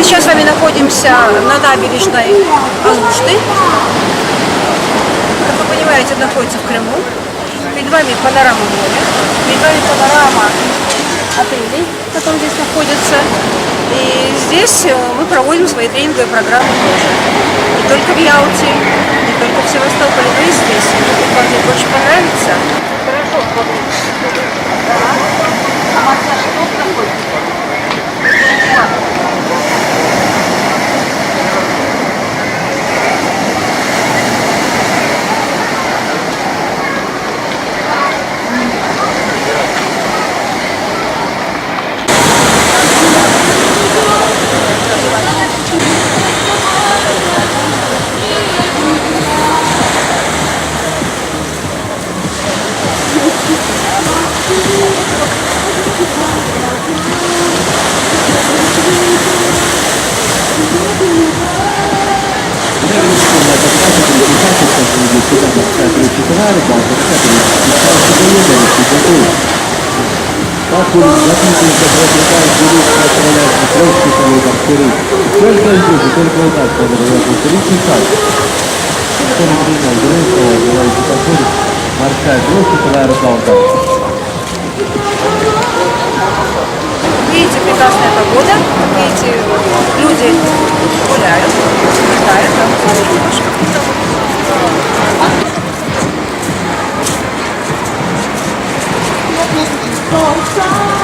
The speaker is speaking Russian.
Мы сейчас с вами находимся на набережной Алушты. Как вы понимаете, находится в Крыму. Перед вами панорама моря. Перед вами панорама отелей, которые здесь находятся. И здесь э, мы проводим свои тренинговые программы тоже. Не только в Ялте, не только в Севастополе, но и Паспорт записывается в Ватикан, Кирилл, отправляется в Крымский повторить. Только здесь, и только вот так надо повторить шаг. Который принял Зеленского, желающий повторить. Морская кровь, вторая рыбалка. Видите, прекрасная погода. 放手